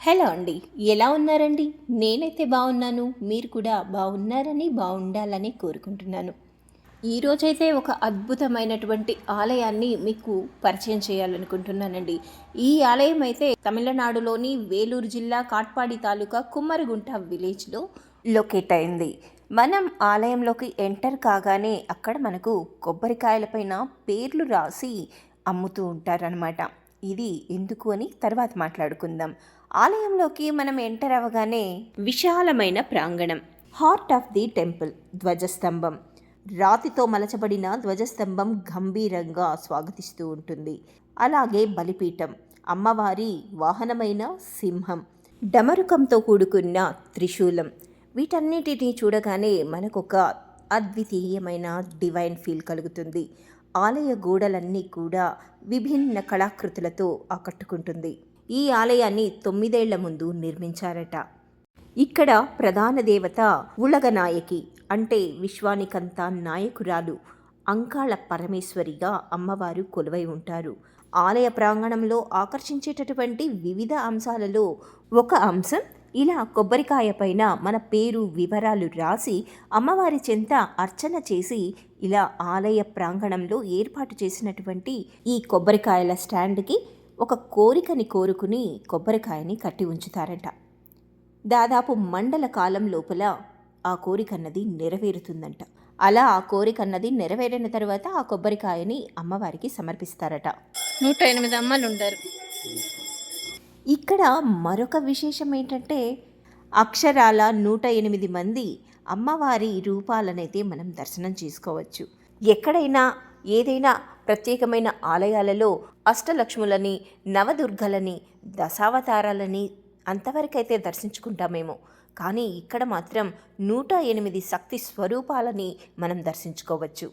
Hello అండి ఎలా ఉన్నారండి? నేనైతే బాగున్నాను మీరు కూడా బాగున్నారని బాగుండాలని కోరుకుంటున్నాను. ఈరోజైతే ఒక అద్భుతమైనటువంటి ఆలయాన్ని మీకు పరిచయం చేయాలనుకుంటున్నానండి. ఈ ఆలయం అయితే తమిళనాడులోని వేలూరు జిల్లా కాట్పాడి తాలూకా కుమ్మరిగుంట విలేజ్లో లొకేట్ అయింది. మనం ఆలయంలోకి ఎంటర్ కాగానే అక్కడ మనకు కొబ్బరికాయలపైన పేర్లు రాసి అమ్ముతూ ఉంటారనమాట ఇది ఎందుకు అని తర్వాత మాట్లాడుకుందాం. ఆలయంలోకి మనం ఎంటర్ అవ్వగానే విశాలమైన ప్రాంగణం హార్ట్ ఆఫ్ ది టెంపుల్ ధ్వజస్తంభం. రాతితో మలచబడిన ధ్వజస్తంభం గంభీరంగా స్వాగతిస్తూ ఉంటుంది. అలాగే బలిపీఠం అమ్మవారి వాహనమైన సింహం డమరుకంతో కూడుకున్న త్రిశూలం. వీటన్నిటినీ చూడగానే మనకొక అద్వితీయమైన డివైన్ ఫీల్ కలుగుతుంది. ఆలయ గోడలన్నీ కూడా విభిన్న కళాకృతులతో ఆకట్టుకుంటుంది. ఈ ఆలయాన్ని తొమ్మిదేళ్ళ ముందు నిర్మించారట. ఇక్కడ ప్రధాన దేవత ఉలగనాయకి అంటే విశ్వానికంతా నాయకురాలు అంకాళ పరమేశ్వరిగా అమ్మవారు కొలువై ఉంటారు. ఆలయ ప్రాంగణంలో ఆకర్షించేటటువంటి వివిధ అంశాలలో ఒక అంశం ఇలా కొబ్బరికాయ పైన మన పేరు వివరాలు రాసి అమ్మవారి చెంత అర్చన చేసి ఇలా ఆలయ ప్రాంగణంలో ఏర్పాటు చేసినటువంటి ఈ కొబ్బరికాయల స్టాండ్కి ఒక కోరికని కోరుకుని కొబ్బరికాయని కట్టి ఉంచుతారట. దాదాపు మండల కాలం లోపల ఆ కోరికన్నది నెరవేరుతుందంట. అలా ఆ కోరికన్నది నెరవేరిన తర్వాత ఆ కొబ్బరికాయని అమ్మవారికి సమర్పిస్తారట. నూట ఎనిమిది అమ్మలు ఉంటారు ఇక్కడ మరొక విశేషం ఏంటంటే అక్షరాల నూట ఎనిమిది మంది అమ్మవారి రూపాలనైతే మనం దర్శనం చేసుకోవచ్చు. ఎక్కడైనా ఏదైనా ప్రత్యేకమైన ఆలయాలలో అష్టలక్ష్ములని నవదుర్గలని దశావతారాలని అంతవరకైతే దర్శించుకుంటామేమో. కానీ ఇక్కడ మాత్రం నూట ఎనిమిది శక్తి స్వరూపాలని మనం దర్శించుకోవచ్చు.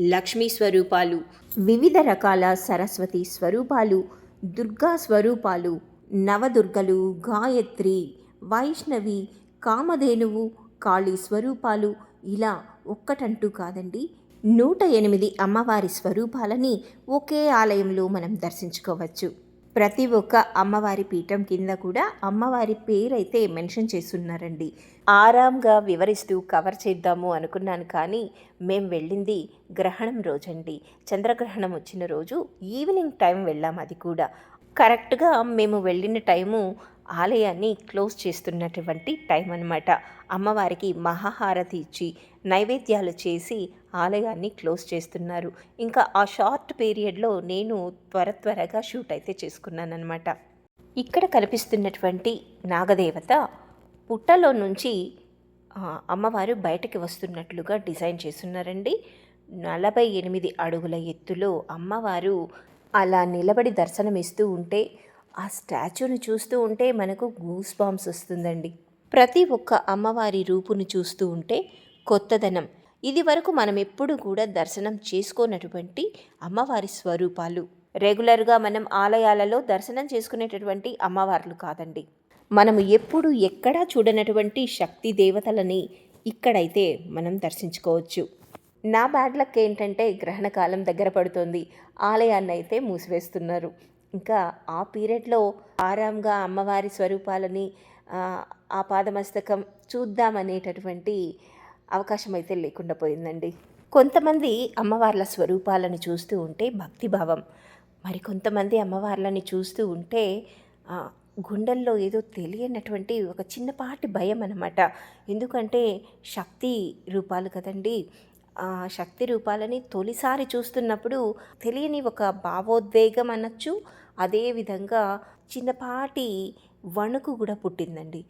లక్ష్మీ స్వరూపాలు వివిధ రకాల సరస్వతి స్వరూపాలు దుర్గా స్వరూపాలు నవదుర్గలు గాయత్రి వైష్ణవి కామధేనువు కాళీ స్వరూపాలు ఇలా ఒక్కటంటూ కాదండి. నూట ఎనిమిది అమ్మవారి స్వరూపాలని ఒకే ఆలయంలో మనం దర్శించుకోవచ్చు. ప్రతి ఒక్క అమ్మవారి పీఠం కింద కూడా అమ్మవారి పేరైతే మెన్షన్ చేస్తున్నారండి. ఆరాంగా వివరిస్తూ కవర్ చేద్దాము అనుకున్నాను కానీ మేము వెళ్ళింది గ్రహణం రోజండి. చంద్రగ్రహణం వచ్చిన రోజు ఈవినింగ్ టైం వెళ్ళాం అది కూడా. కరెక్ట్గా మేము వెళ్ళిన టైము ఆలయాన్ని క్లోజ్ చేస్తున్నటువంటి టైం అన్నమాట. అమ్మవారికి మహాహారతి ఇచ్చి నైవేద్యాలు చేసి ఆలయాన్ని క్లోజ్ చేస్తున్నారు. ఇంకా ఆ షార్ట్ పీరియడ్లో నేను త్వర త్వరగా షూట్ అయితే చేసుకున్నానమాట ఇక్కడ కనిపిస్తున్నటువంటి నాగదేవత పుట్టలో నుంచి అమ్మవారు బయటకి వస్తున్నట్లుగా డిజైన్ చేస్తున్నారండి. నలభై ఎనిమిది అడుగుల ఎత్తులో అమ్మవారు అలా నిలబడి దర్శనమిస్తూ ఉంటే ఆ స్టాచ్యూని చూస్తూ ఉంటే మనకు గూస్ బాంబ్స్ వస్తుందండి. ప్రతి ఒక్క అమ్మవారి రూపును చూస్తూ ఉంటే కొత్తదనం ఇది వరకు మనం ఎప్పుడు కూడా దర్శనం చేసుకోనటువంటి అమ్మవారి స్వరూపాలు. రెగ్యులర్గా మనం ఆలయాలలో దర్శనం చేసుకునేటటువంటి అమ్మవార్లు కాదండి. మనము ఎప్పుడు ఎక్కడా చూడనటువంటి శక్తి దేవతలని ఇక్కడైతే మనం దర్శించుకోవచ్చు. నా బ్యాడ్ లక్ ఏంటంటే గ్రహణకాలం దగ్గర పడుతోంది. ఆలయాన్ని అయితే మూసివేస్తున్నారు. ఇంకా ఆ పీరియడ్లో ఆరాంగా అమ్మవారి స్వరూపాలని ఆ పాదమస్తకం చూద్దామనేటటువంటి అవకాశం అయితే లేకుండా పోయిందండి. కొంతమంది అమ్మవార్ల స్వరూపాలను చూస్తూ ఉంటే భక్తిభావం. మరి కొంతమంది అమ్మవార్లని చూస్తూ ఉంటే గుండెల్లో ఏదో తెలియనటువంటి ఒక చిన్నపాటి భయం అన్నమాట. ఎందుకంటే శక్తి రూపాలు కదండి. ఆ శక్తి రూపాలని తొలిసారి చూస్తున్నప్పుడు తెలియని ఒక భావోద్వేగం అనొచ్చు అదేవిధంగా చిన్నపాటి వణుకు కూడా పుట్టిందండి.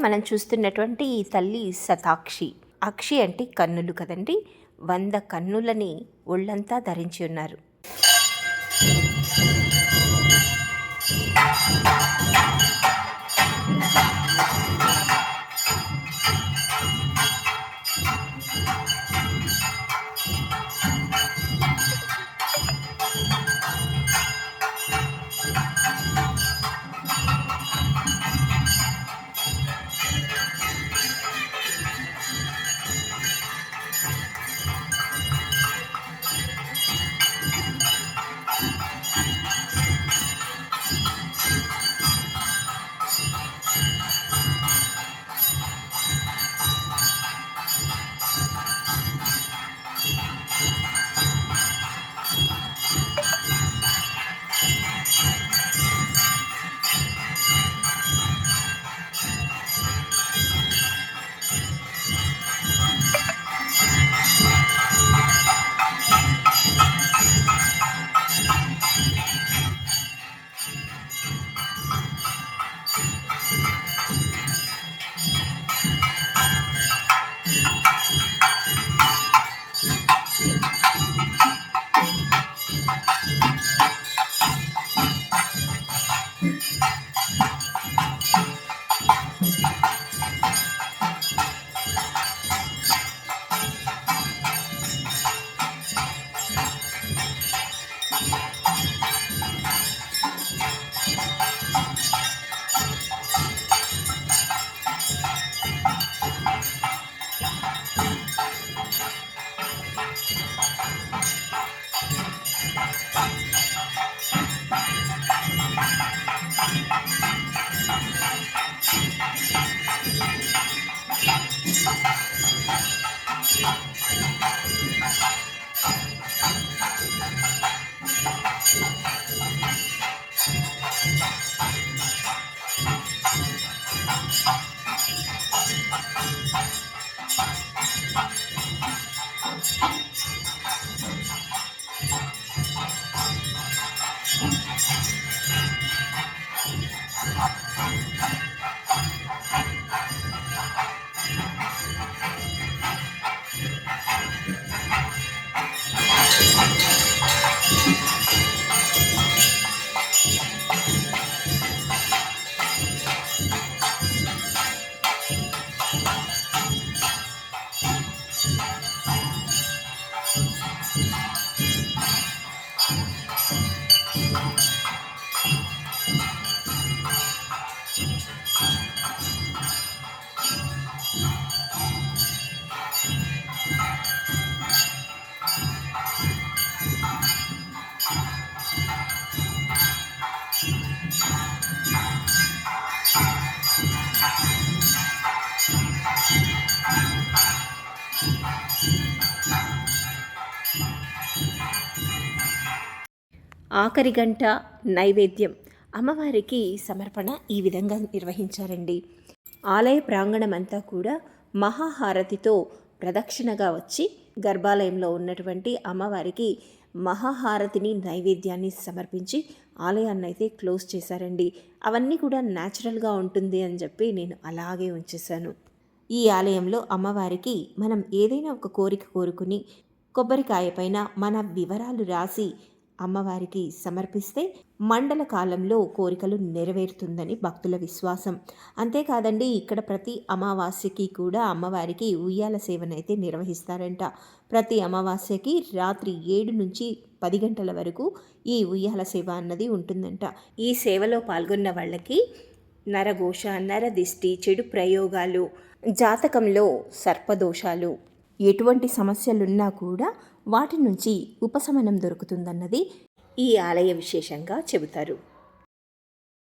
మనం చూస్తున్నటువంటి ఈ తల్లి శతాక్షి. అక్షి అంటే కన్నులు కదండి. వంద కన్నులని ఒళ్ళంతా ధరించి ఉన్నారు. ఆఖరి గంట నైవేద్యం. అమ్మవారికి సమర్పణ ఈ విధంగా నిర్వహించారండి. ఆలయ ప్రాంగణం అంతా కూడా మహాహారతితో ప్రదక్షిణగా వచ్చి గర్భాలయంలో ఉన్నటువంటి అమ్మవారికి మహాహారతిని నైవేద్యాన్ని సమర్పించి ఆలయాన్ని అయితే క్లోజ్ చేశారండి. అవన్నీ కూడా న్యాచురల్గా ఉంటుంది అని చెప్పి నేను అలాగే ఉంచేశాను. ఈ ఆలయంలో అమ్మవారికి మనం ఏదైనా ఒక కోరిక కోరుకుని కొబ్బరికాయ పైన మన వివరాలు రాసి అమ్మవారికి సమర్పిస్తే మండల కాలంలో కోరికలు నెరవేరుతుందని భక్తుల విశ్వాసం. అంతేకాదండి ఇక్కడ ప్రతి అమావాస్యకి కూడా అమ్మవారికి ఉయ్యాల సేవనైతే నిర్వహిస్తారంట. ప్రతి అమావాస్యకి రాత్రి ఏడు నుంచి పది గంటల వరకు ఈ ఉయ్యాల సేవ అన్నది ఉంటుందంట. ఈ సేవలో పాల్గొన్న వాళ్ళకి నరఘోష నరదిష్టి చెడు ప్రయోగాలు జాతకంలో సర్పదోషాలు ఎటువంటి సమస్యలున్నా కూడా వాటి నుంచి ఉపశమనం దొరుకుతుందన్నది ఈ ఆలయ విశేషంగా చెబుతారు.